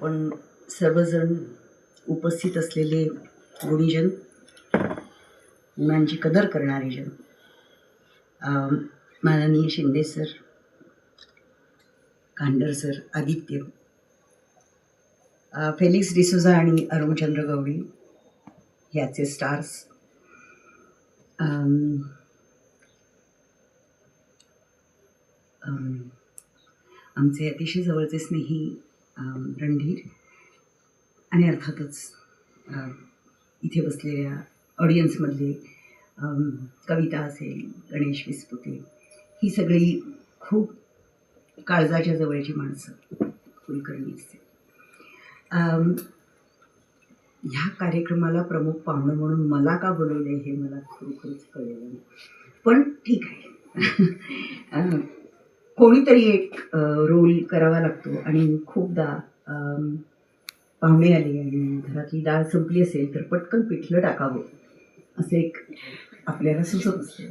पण सर्वजण उपस्थित असलेले गुणीजन मुलांची कदर करणारे जन माननीय Shinde sir Kandar sir Aditya Felix D'Souza आणि अरुणचंद्र गवळी ह्याचे स्टार्स आमचे अतिशय जवळचे स्नेही रणधीर आणि अर्थातच इथे बसलेल्या ऑडियन्समधले कविता असेल गणेश विस्पुते ही सगळी खूप काळजाच्या जवळची माणसं कुलकर्णी असते ह्या कार्यक्रमाला प्रमुख पाहुणं म्हणून मला का बोलवले हे मला खरोखरच कळलेलं नाही. पण ठीक आहे. कोणीतरी एक रोल करावा लागतो आणि खूपदा पाहुणे आले आणि घरातली डाळ संपली असेल तर पटकन पिठलं टाकावं. असं एक आपल्याला सुचत असतं.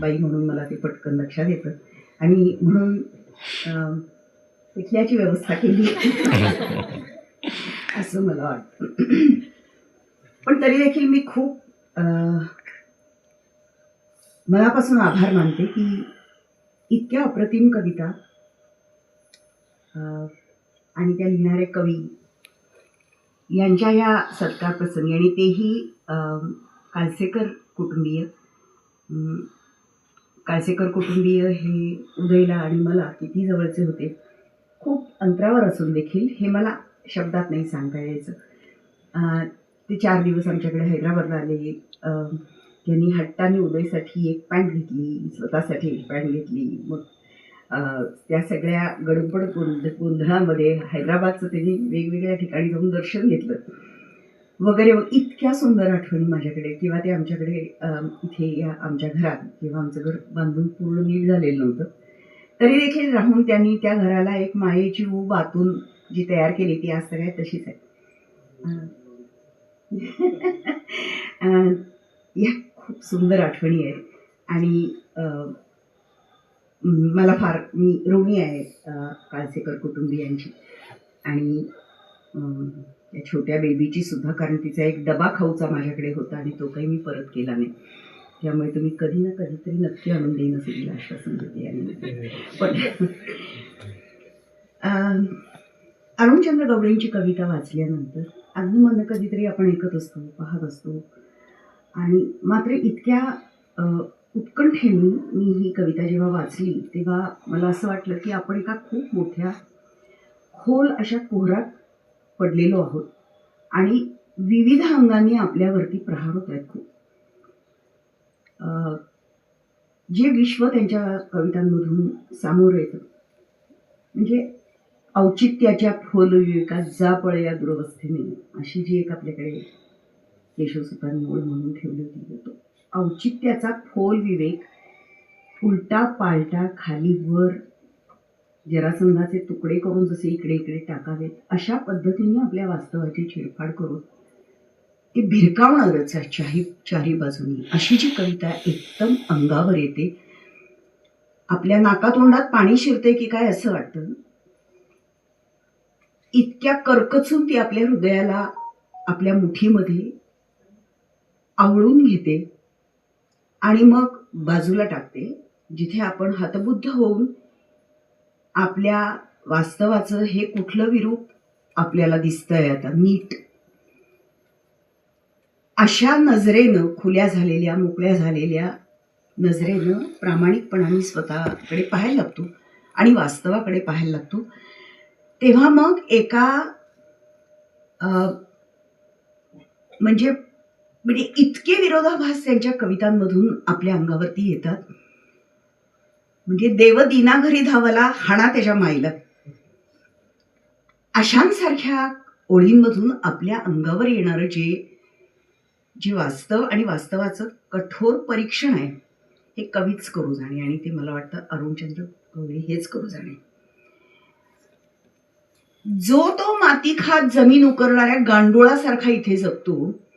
बाई म्हणून मला ते पटकन लक्षात येतं. आणि म्हणून पिठल्याची व्यवस्था केली. असं मला वाटतं. पण तरी देखील मी खूप मनापासून आभार मानते की इतक्या अप्रतिम कविता. आणि त्या लिहिणारे कवी यांच्या या सत्कार प्रसंगी आणि तेही कालसेकर कुटुंबीय. कालसेकर कुटुंबीय हे उदयला आणि मला किती जवळचे होते खूप अंतरावर असून देखील हे मला शब्दात नाही सांगता यायचं. ते चार दिवस आमच्याकडे हैदराबादला आले. अं, त्यांनी हट्टाने उदयसाठी एक पॅन्ट घेतली स्वतःसाठी एक पॅन्ट घेतली. मग त्या सगळ्या गडबड गोंध गोंधळामध्ये हैदराबादचं त्यांनी वेगवेगळ्या ठिकाणी जाऊन दर्शन घेतलं. वगैरे इतक्या सुंदर आठवणी माझ्याकडे किंवा ते आमच्याकडे इथे या आमच्या घरात किंवा आमचं घर बांधून पूर्ण नीट झालेलं नव्हतं. तरी देखील राहून त्यांनी त्या घराला एक मायेची ऊब आतून जी तयार केली ती आज सगळ्यात तशीच आहे. या खूप सुंदर आठवणी आहेत. आणि मला फार मी ऋणी आहे काळसेकर कुटुंबियांची. आणि त्या छोट्या बेबीची सुद्धा कारण तिचा एक डबा खाऊचा माझ्याकडे होता आणि तो काही मी परत केला नाही. त्यामुळे तुम्ही कधी ना कधीतरी नक्की आणून देईन असं तिला आश्वासन देते आणि पण. अरुणचंद्र गवळींची कविता वाचल्यानंतर अगदी मन कधीतरी आपण ऐकत असतो पाहत असतो. आणि मात्र इतक्या अं, उत्कंठेने मी ही कविता जेव्हा वाचली तेव्हा मला असं वाटलं की आपण एका खूप मोठ्या खोल अशा कोहरात पडलेलो आहोत. आणि विविध अंगांनी आपल्यावरती प्रहार होत आहेत खूप. अं, जे विश्व त्यांच्या कवितांमधून सामोरं येतं म्हणजे औचित्याच्या फोल विवेकात जा पळ या दुरवस्थेने अशी जी एक आपल्याकडे केशवसुतांनी ओळ म्हणून ठेवलेली होती औचित्याचा फोल विवेक उलटा पालटा खाली वर जरासंधाचे तुकडे करून जसे इकडे इकडे टाकावेत अशा पद्धतीने आपल्या वास्तवाची छेडफाड करून ते भिरकावणारच चारी चारी बाजूनी. अशी जी कविता एकदम अंगावर येते आपल्या नाकातोंडात पाणी शिरते की काय असं वाटतं? इतक्या कर्कचून ती आपल्या हृदयाला आपल्या मुठीमध्ये आवळून घेते आणि मग बाजूला टाकते जिथे आपण हतबुद्ध होऊन आपल्या वास्तवाचं हे कुठलं विरूप आपल्याला दिसतंय आता नीट. अशा नजरेनं खुल्या झालेल्या मोकळ्या झालेल्या नजरेनं प्रामाणिकपणाने स्वतःकडे पाहायला लागतो आणि वास्तवाकडे पाहायला लागतो. तेव्हा मग एका अं, म्हणजे म्हणजे इतके विरोधाभास त्यांच्या कवितांमधून आपल्या अंगावरती येतात. म्हणजे देव दिना घरी धावला हाणा त्याच्या माईला अशांसारख्या ओळींमधून आपल्या अंगावर येणारं जे जे वास्तव आणि वास्तवाचं कठोर परीक्षण आहे हे कवीच करू जाणे आणि ते मला वाटतं अरुणचंद्र गवळी हेच करू जाणे. जो तो माती खात जमीन उकरणाऱ्या गांडोळासारखा इथे जगतो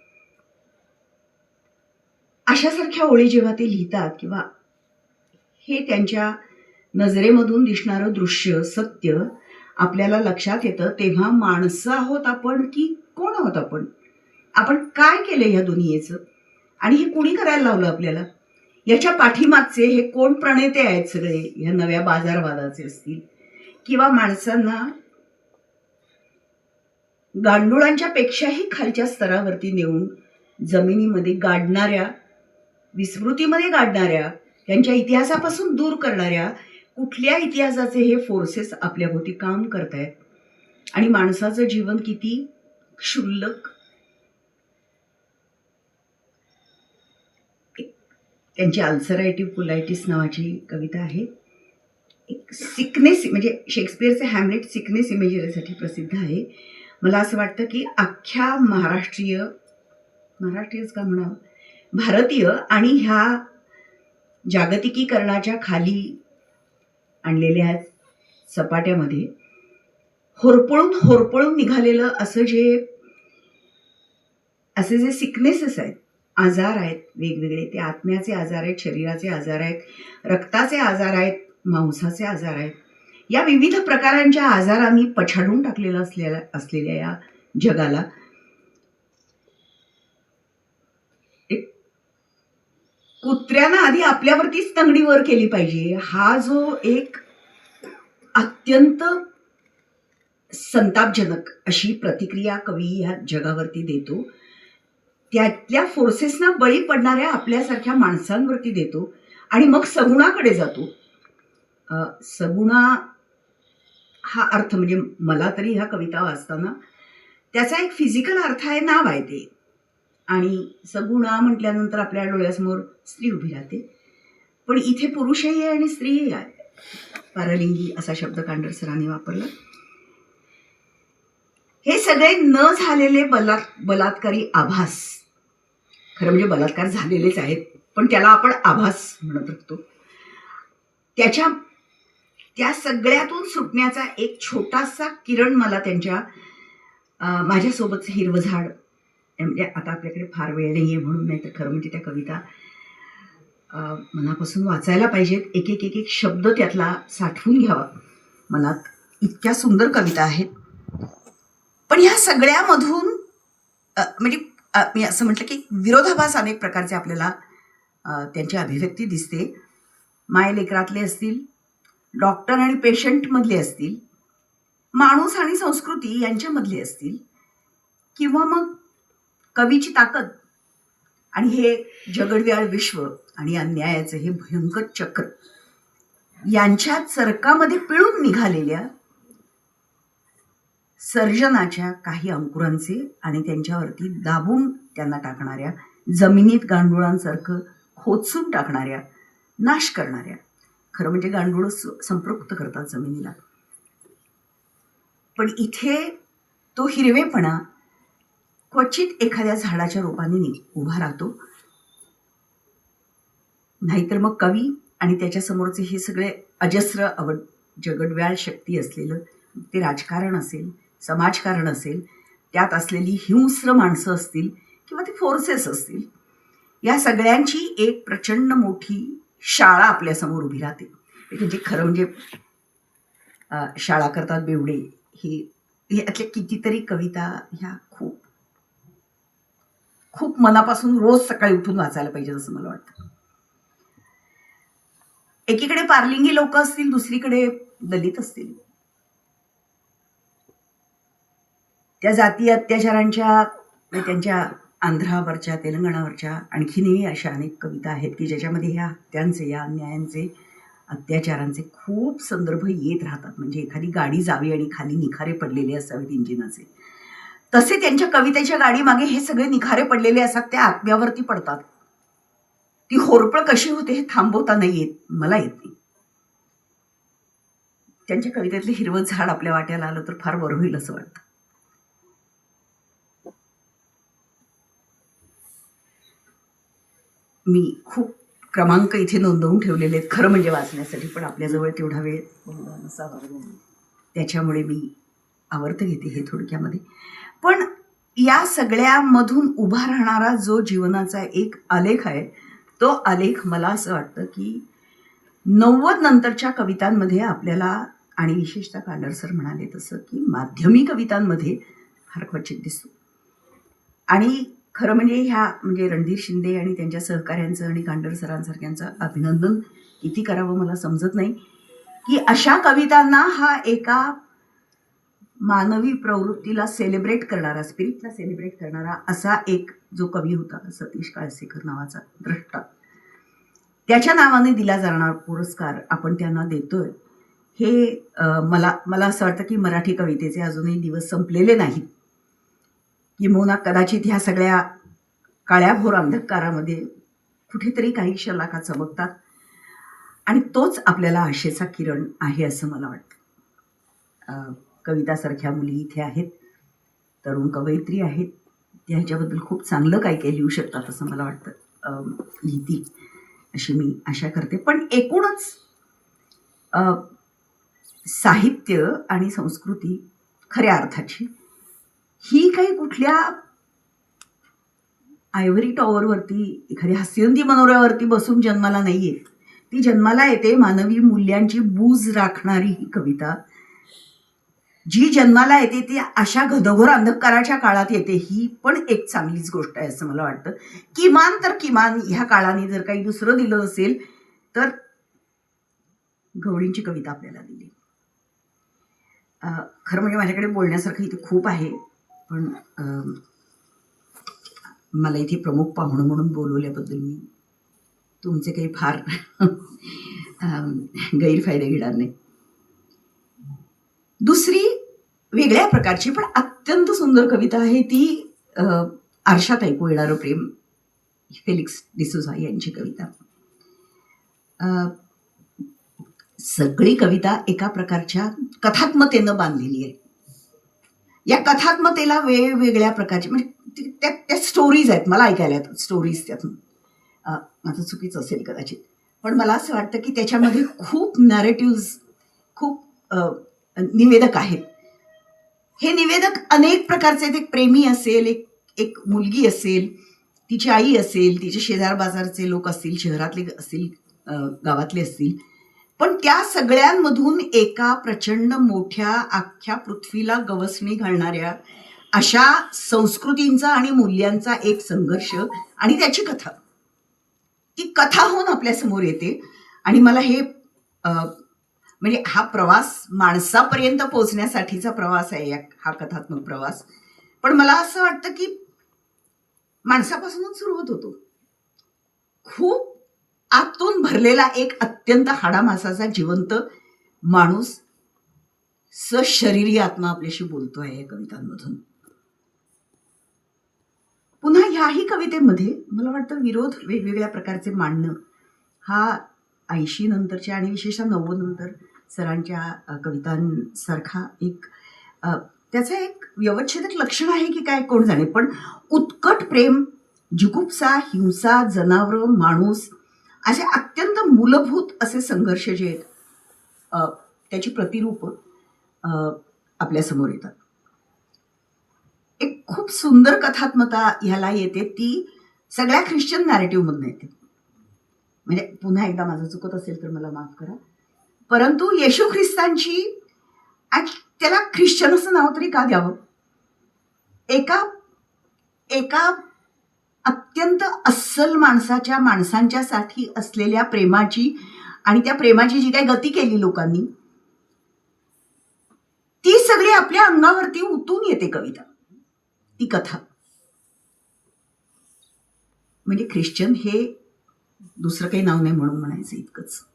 अशासारख्या ओळी जेव्हा ते लिहितात किंवा हे त्यांच्या नजरेमधून दिसणारं दृश्य सत्य आपल्याला लक्षात येतं तेव्हा माणसं आहोत आपण की कोण आहोत आपण? आपण काय केलं ह्या दुनियेचं? आणि हे कुणी करायला लावलं आपल्याला? याच्या पाठीमागचे हे कोण प्रणेते आहेत सगळे? ह्या नव्या बाजारवादाचे असतील. किंवा माणसांना गांडुळांच्या पेक्षाही खालच्या स्तरावरती नेऊन जमिनीमध्ये गाडणाऱ्या विस्मृतीमध्ये गाडणाऱ्या त्यांच्या इतिहासापासून दूर करणाऱ्या कुठल्या इतिहासाचे हे फोर्सेस आपल्याभोवती काम करतायत? आणि माणसाचं जीवन किती क्षुल्लक? त्यांची अल्सरायटिव्ह पुलायटिस नावाची कविता आहे. एक सिकनेस म्हणजे शेक्सपियरचे हॅमलेट सिकनेस इमेजरीसाठी प्रसिद्ध आहे. मला असं वाटतं की अख्ख्या महाराष्ट्रीय महाराष्ट्रीयच का म्हणावं? भारतीय आणि ह्या जागतिकीकरणाच्या खाली आणलेल्या सपाट्यामध्ये होरपळून होरपळून निघालेलं असं जे असे जे सिकनेसेस आहेत आजार आहेत वेगवेगळे ते आत्म्याचे आजार आहेत शरीराचे आजार आहेत रक्ताचे आजार आहेत मांसाचे आजार आहेत या विविध प्रकारांच्या आजारांनी पछाडून टाकलेलं असलेल्या असलेल्या या जगाला कुत्र्यानं आधी आपल्यावरतीच तंगडी वर केली पाहिजे. हा जो एक अत्यंत संतापजनक अशी प्रतिक्रिया कवी ह्या जगावरती देतो. त्यातल्या फोर्सेसना बळी पडणाऱ्या आपल्यासारख्या माणसांवरती देतो आणि मग सगुणाकडे जातो. सगुणा हा अर्थ म्हणजे मला तरी ह्या कविता वाचताना त्याचा एक फिजिकल अर्थ आहे नाव आहे ते. आणि सगुणा म्हटल्यानंतर आपल्या डोळ्यासमोर स्त्री उभी राहते. पण इथे पुरुषही आहे आणि स्त्रीही आहे. पारलिंगी असा शब्द कांडर सरांनी वापरला. हे सगळे न झालेले बलात् बलात्कारी आभास. खरं म्हणजे बलात्कार झालेलेच आहेत पण त्याला आपण आभास म्हणत असतो. त्याच्या त्या सगळ्यातून सुटण्याचा एक छोटासा किरण मला त्यांच्या माझ्यासोबतचं हिरवं झाड म्हणजे आता आपल्याकडे फार वेळ नाही आहे म्हणून नाही तर खरं म्हणजे त्या कविता अं, मनापासून वाचायला पाहिजेत. एक एक एक एक शब्द त्यातला साठवून घ्यावा. मनात इतक्या सुंदर कविता आहेत. पण ह्या सगळ्यामधून म्हणजे मी असं म्हटलं की विरोधाभास अनेक प्रकारचे आपल्याला त्यांची अभिव्यक्ती दिसते. माय लेकरातले असतील डॉक्टर आणि पेशंटमधले असतील माणूस आणि संस्कृती यांच्यामधले असतील किंवा मग कवीची ताकद. आणि हे जगडव्याळ विश्व आणि अन्यायाचं हे भयंकर चक्र. यांच्या चरकामध्ये पिळून निघालेल्या सर्जनाच्या काही अंकुरांचे आणि त्यांच्यावरती दाबून त्यांना टाकणाऱ्या जमिनीत गांडुळांसारखं खोचून टाकणाऱ्या नाश करणाऱ्या. खरं म्हणजे गांडूळ संपृक्त करतात जमिनीला. पण इथे तो हिरवेपणा क्वचित एखाद्या झाडाच्या रूपाने उभा राहतो. नाहीतर मग कवी आणि त्याच्यासमोरचे हे सगळे अजस्र अव जगडव्याळ शक्ती असलेलं ते राजकारण असेल समाजकारण असेल त्यात असलेली हिंस्र माणसं असतील किंवा ते फोर्सेस असतील या सगळ्यांची एक प्रचंड मोठी शाळा आपल्यासमोर उभी राहते. म्हणजे खरं म्हणजे शाळा करतात बेवडे ही यातल्या कितीतरी कविता ह्या खूप मनापासून रोज सकाळी उठून वाचायला पाहिजे असं मला वाटतं. एकीकडे पार्लिंगी लोक असतील दुसरीकडे दलित असतील. त्या जाती अत्याचारांच्या त्यांच्या आंध्रावरच्या तेलंगणावरच्या आणखीनही अशा अनेक कविता आहेत की ज्याच्यामध्ये ह्या हत्यांचे या अन्यायांचे अत्याचारांचे खूप संदर्भ येत राहतात. म्हणजे एखादी गाडी जावी आणि खाली निखारे पडलेले असावेत इंजिनाचे. तसे त्यांच्या कवितेच्या गाडीमागे हे सगळे निखारे पडलेले असतात त्या आत्म्यावरती पडतात. ती होरपळ कशी होते हे थांबवता नाही येत मला येत नाही. त्यांच्या कवितेतलं हिरवं झाड आपल्या वाट्याला आलं तर फार बरं होईल असं वाटतं. मी खूप क्रमांक इथे नोंदवून ठेवलेले आहेत खरं म्हणजे वाचण्यासाठी पण आपल्याजवळ तेवढा वेळ नसावा त्याच्यामुळे मी आवर्त घेते हे थोडक्यामध्ये. पण या सगळ्यामधून उभा राहणारा जो जीवनाचा एक आलेख आहे तो आलेख मला असं वाटतं की नव्वद नंतरच्या कवितांमध्ये आपल्याला आणि विशेषतः कालर सर म्हणाले तसं की माध्यमिक कवितांमध्ये फार क्वचित दिसतो. आणि खरं म्हणजे ह्या म्हणजे रणधीर शिंदे आणि त्यांच्या सहकाऱ्यांचं आणि कांडर सरांसारख्यांचं अभिनंदन किती करावं मला समजत नाही की अशा कवितांना हा एका मानवी प्रवृत्तीला सेलिब्रेट करणारा स्पिरिटला सेलिब्रेट करणारा असा एक जो कवी होता सतीश काळसेकर नावाचा द्रष्टा. त्याच्या नावाने दिला जाणारा पुरस्कार आपण त्यांना देतोय. हे मला मला असं वाटतं की मराठी कवितेचे अजूनही दिवस संपलेले नाहीत. किंबहुना कदाचित ह्या सगळ्या काळ्याभोर अंधकारामध्ये कुठेतरी काही शलाका चमकतात. आणि तोच आपल्याला आशेचा किरण आहे असं मला वाटतं. कवितासारख्या मुली इथे आहेत. तरुण कवयित्री आहेत. त्या ह्याच्याबद्दल खूप चांगलं काय काय लिहू शकतात असं मला वाटतं. लिहितील अशी मी आशा करते. पण एकूणच अं, साहित्य आणि संस्कृती खऱ्या अर्थाची. ही काही कुठल्या आयव्हरी टॉवरवरती एखाद्या हास्यवंती मनोऱ्यावरती बसून जन्माला नाही येत ती जन्माला येते मानवी मूल्यांची बूज राखणारी ही कविता. जी जन्माला येते ती अशा घनघोर अंधकाराच्या काळात येते ही पण एक चांगलीच गोष्ट आहे असं मला वाटतं. किमान तर किमान ह्या काळाने जर काही दुसरं दिलं असेल तर गवळींची कविता आपल्याला दिली. अं, खरं म्हणजे माझ्याकडे बोलण्यासारखं इथे खूप आहे पण अं, मला इथे प्रमुख पाहुणं म्हणून बोलवल्याबद्दल मी तुमचे काही फार अं, गैरफायदे घेणार नाही. दुसरी वेगळ्या प्रकारची पण अत्यंत सुंदर कविता आहे ती आरशात ऐकू येणारं प्रेम. फेलिक्स डिसोझा यांची कविता. सगळी कविता एका प्रकारच्या कथात्मतेनं बांधलेली आहे. या कथात्मतेला वेगवेगळ्या प्रकारची म्हणजे त्या त्या स्टोरीज आहेत मला ऐकायला येतात स्टोरीज त्यातून. माझं चुकीचं असेल कदाचित. पण मला असं वाटतं की त्याच्यामध्ये खूप नॅरेटिव्ज खूप निवेदक आहेत. हे निवेदक अनेक प्रकारचे आहेत. एक प्रेमी असेल एक एक मुलगी असेल तिची आई असेल तिचे शेजार बाजारचे लोक असतील शहरातले असतील गावातले असतील. पण त्या सगळ्यांमधून एका प्रचंड मोठ्या अख्ख्या पृथ्वीला गवसणी घालणाऱ्या अशा संस्कृतींचा आणि मूल्यांचा एक संघर्ष आणि त्याची कथा. ती कथा होऊन आपल्यासमोर येते. आणि मला हे म्हणजे हा प्रवास माणसापर्यंत पोहोचण्यासाठीचा प्रवास आहे या हा कथात्मक प्रवास. पण मला असं वाटतं की माणसापासूनच सुरू होत होतो. खूप आतून भरलेला एक अत्यंत हाडामासाचा जिवंत माणूस सशरीरी आत्मा आपल्याशी बोलतो आहे या कवितांमधून. पुन्हा ह्याही कवितेमध्ये मला वाटतं विरोध वेगवेगळ्या प्रकारचे मांडणं हा ऐंशी नंतरच्या आणि विशेषतः नव्वद नंतर सरांच्या कवितांसारखा एक त्याचं एक व्यवच्छेदक लक्षण आहे की काय कोण जाणे. पण उत्कट प्रेम जुगुप्सा हिंसा जनावरं माणूस असे अत्यंत मूलभूत असे संघर्ष जे आहेत त्याची प्रतिरूप आपल्यासमोर येतात. एक खूप सुंदर कथात्मता ह्याला येते ती सगळ्या ख्रिश्चन नॅरेटिव्हमधून येते. म्हणजे पुन्हा एकदा माझं चुकत असेल तर मला माफ करा. परंतु येशू ख्रिस्तांची आणि त्याला ख्रिश्चन असं नाव तरी का द्यावं? एका एका अत्यंत अस्सल माणसाच्या माणसांच्यासाठी असलेल्या प्रेमाची आणि त्या प्रेमाची जी काही गती केली लोकांनी ती सगळी आपल्या अंगावरती उतून येते कविता. ती कथा. म्हणजे ख्रिश्चन हे दुसरं काही नाव नाही म्हणून म्हणायचं इतकंच.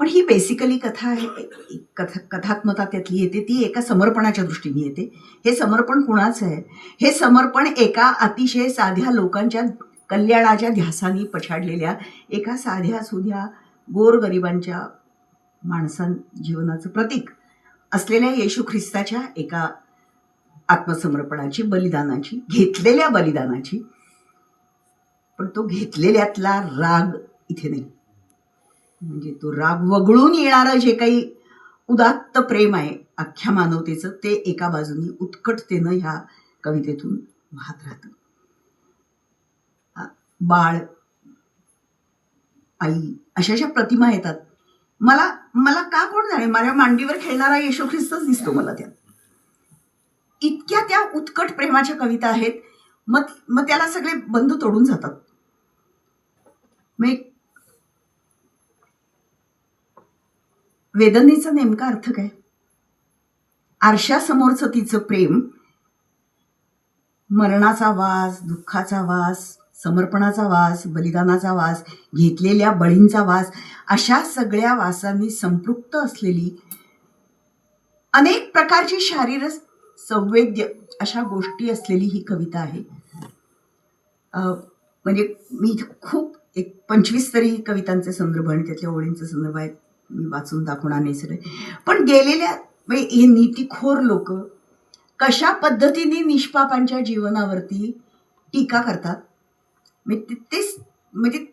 पण ही बेसिकली कथा आहे कथा कथात्मता त्यातली येते ती एका समर्पणाच्या दृष्टीने येते. हे समर्पण कुणाचं आहे? हे समर्पण एका अतिशय साध्या लोकांच्या कल्याणाच्या ध्यासाने पछाडलेल्या एका साध्या सुध्या गोरगरिबांच्या माणसां जीवनाचं प्रतीक असलेल्या येशू ख्रिस्ताच्या एका आत्मसमर्पणाची बलिदानाची घेतलेल्या बलिदानाची. पण तो घेतलेल्यातला राग इथे नाही. म्हणजे तो राग वगळून येणारं जे काही उदात्त प्रेम आहे अख्ख्या मानवतेचं ते एका बाजूनी उत्कटतेनं ह्या कवितेतून वाहत राहतं. बाळ आई अशा अशा प्रतिमा येतात. मला मला का कोण जाणे? माझ्या मांडीवर खेळणारा येशू ख्रिस्तच दिसतो मला त्यात. इतक्या त्या उत्कट प्रेमाच्या कविता आहेत मग मग त्याला सगळे बंध तोडून जातात. मग वेदनेचा नेमका अर्थ काय? आरशासमोरचं तिचं प्रेम मरणाचा वास दुःखाचा वास समर्पणाचा वास बलिदानाचा वास घेतलेल्या बळींचा वास अशा सगळ्या वासांनी संपृक्त असलेली अनेक प्रकारची शारीर संवेद्य अशा गोष्टी असलेली ही कविता आहे. म्हणजे मी खूप एक पंचवीस तरी कवितांचे संदर्भ आणि त्यातल्या ओळींचे संदर्भ आहेत. मी वाचून दाखवणार नाही सगळे. पण गेलेल्या म्हणजे हे नीतीखोर लोक कशा पद्धतीने निष्पापांच्या जीवनावरती टीका करतात? म्हणजे ते- तेच म्हणजे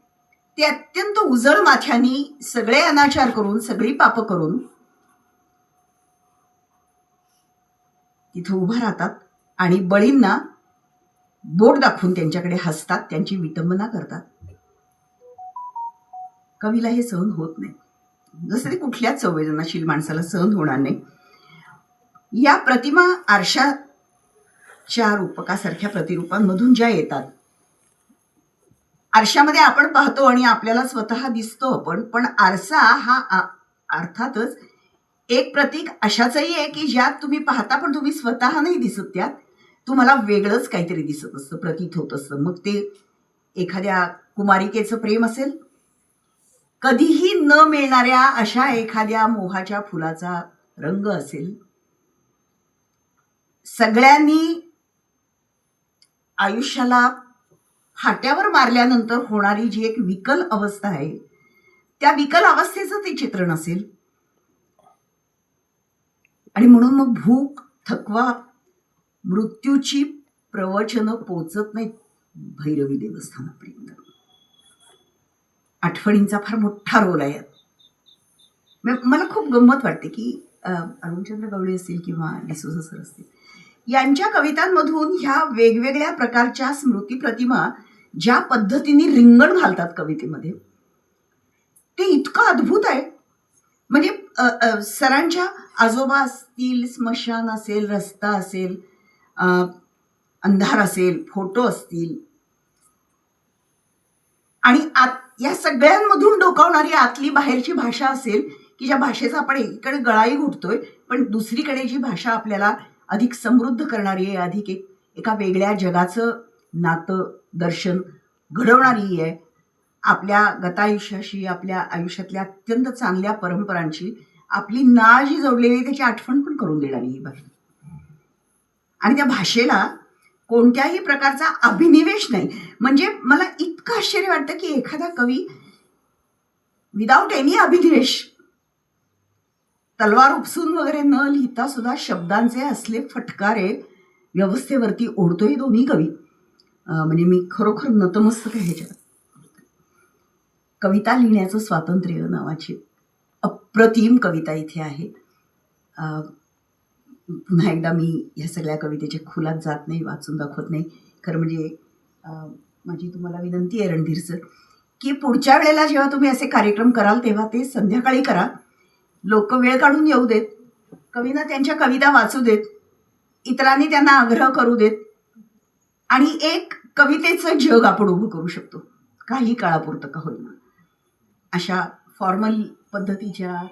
ते अत्यंत उजळ माथ्यानी सगळे अनाचार करून सगळी पापं करून तिथं उभं राहतात आणि बळींना बोट दाखवून त्यांच्याकडे हसतात त्यांची विटंबना करतात. कवीला हे सहन होत नाही. जसं ते कुठल्याच संवेदनाशील माणसाला सहन होणार नाही. या प्रतिमा आरशाच्या रूपकासारख्या प्रतिरूपांमधून ज्या येतात आरशामध्ये आपण पाहतो आणि आपल्याला स्वतः दिसतो आपण पण आरसा हा अर्थातच एक प्रतीक अशाचंही आहे की ज्यात तुम्ही पाहता पण तुम्ही स्वतः नाही दिसत त्यात. तुम्हाला वेगळंच काहीतरी दिसत असतं प्रतीत होत असतं. मग ते एखाद्या कुमारिकेचं प्रेम असेल कधीही न मिळणाऱ्या अशा एखाद्या मोहाच्या फुलाचा रंग असेल सगळ्यांनी आयुष्याला हाट्यावर मारल्यानंतर होणारी जी एक विकल अवस्था आहे त्या विकल अवस्थेचं ते चित्रण असेल. आणि म्हणून मग भूक थकवा मृत्यूची प्रवचनं पोचत नाहीत भैरवी देवस्थानापर्यंत. आठवणींचा फार मोठा रोल आहे यात. मला खूप गंमत वाटते की अरुणचंद्र गवळी असतील किंवा डिसोजा सर असतील यांच्या कवितांमधून ह्या वेगवेगळ्या प्रकारच्या स्मृती प्रतिमा ज्या पद्धतीने रिंगण घालतात कवितेमध्ये ते इतकं अद्भुत आहे म्हणजे सरांच्या आजोबा असतील स्मशान असेल रस्ता असेल अंधार असेल फोटो असतील आणि आत या सगळ्यांमधून डोकावणारी आतली बाहेरची भाषा असेल की ज्या भाषेचा आपण एकीकडे गळाही घुटतोय पण दुसरीकडे जी भाषा आपल्याला अधिक समृद्ध करणारी आहे अधिक एक एका वेगळ्या जगाचं नातं दर्शन घडवणारी आहे आपल्या गतायुष्याशी आपल्या आयुष्यातल्या अत्यंत चांगल्या परंपरांची आपली नाळ जी जोडलेली आहे त्याची आठवण पण करून देणारी ही भाषा आणि त्या भाषेला कोणत्याही प्रकारचा अभिनिवेश नाही. म्हणजे मला इतकं आश्चर्य वाटतं की एखादा कवी विदाऊट एनी अभिनिवेश तलवार उपसून वगैरे न लिहिता सुद्धा शब्दांचे असले फटकारे व्यवस्थेवरती ओढतोय दोन्ही कवी. म्हणजे मी खरोखर नतमस्तक आहे ह्याच्यात. कविता लिहिण्याचं स्वातंत्र्य नावाची अप्रतिम कविता इथे आहे. पुन्हा एकदा मी ह्या सगळ्या कवितेच्या खुलात जात नाही वाचून दाखवत नाही. खरं म्हणजे माझी तुम्हाला विनंती आहे रणधीर सर की पुढच्या वेळेला जेव्हा तुम्ही असे कार्यक्रम कराल तेव्हा ते संध्याकाळी करा. लोक वेळ काढून येऊ देत. कवींना त्यांच्या कविता वाचू देत. इतरांनी त्यांना आग्रह करू देत. आणि एक कवितेचं जग आपण उभं करू शकतो. काही काळापुरतं का होईना. अशा फॉर्मल पद्धतीच्या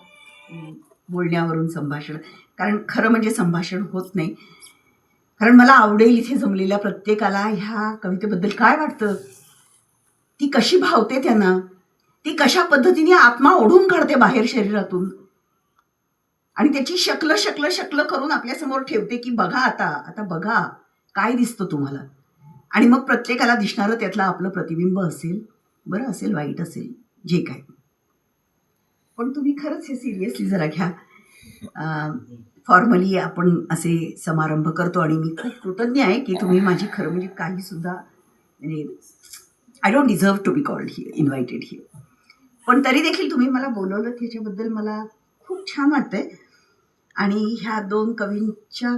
बोलण्यावरून संभाषण. कारण खरं म्हणजे संभाषण होत नाही. कारण मला आवडेल इथे जमलेल्या प्रत्येकाला ह्या कवितेबद्दल काय वाटतं? ती कशी भावते त्यांना? ती कशा पद्धतीने आत्मा ओढून काढते बाहेर शरीरातून? आणि त्याची शकलं शकलं शकलं करून आपल्यासमोर ठेवते की बघा आता आता बघा काय दिसतं तुम्हाला? आणि मग प्रत्येकाला दिसणारं त्यातलं आपलं प्रतिबिंब असेल बरं असेल वाईट असेल जे काय. पण तुम्ही खरंच हे सिरियसली जरा घ्या. फॉर्मली आपण असे समारंभ करतो आणि मी खूप कृतज्ञ आहे की तुम्ही माझी खरं म्हणजे काही सुद्धा म्हणजे I don't deserve to be called here invited here पण तरी देखील तुम्ही मला बोलवलं ह्याच्याबद्दल मला खूप छान वाटतंय. आणि ह्या दोन कवींच्या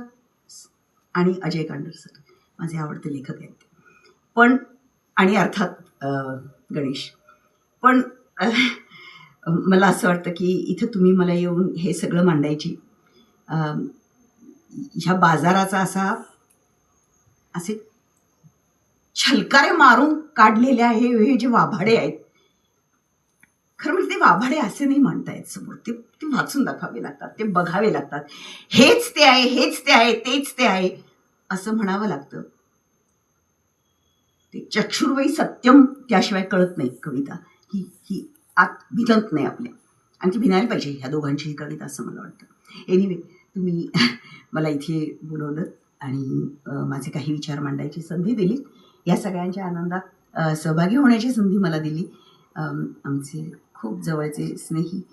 आणि अजय कांडर सर माझे आवडते लेखक आहेत. पण आणि अर्थात गणेश. पण मला असं वाटतं की इथं तुम्ही मला येऊन हे सगळं मांडायची ह्या बाजाराचा असा असे छलकारे मारून काढलेले आहे हे जे वाभाडे आहेत. खरं म्हणजे ते वाभाडे असे नाही मांडता येत समोर. ते ते वाचून दाखवावे लागतात ते बघावे लागतात. हेच ते आहे हेच ते आहे तेच ते आहे असं म्हणावं लागतं. ते चक्षुर्वयी सत्यम त्याशिवाय कळत नाही कविता. ही ही आत भिनत नाही आपल्या. आणि ती भिनायला पाहिजे ह्या दोघांची ही कविता असं मला वाटतं. एनिवे तुम्ही मला इथे बोलवलं आणि माझे काही विचार मांडायची संधी दिली. या सगळ्यांच्या आनंदात सहभागी होण्याची संधी मला दिली. अं, आमचे खूप जवळचे स्नेही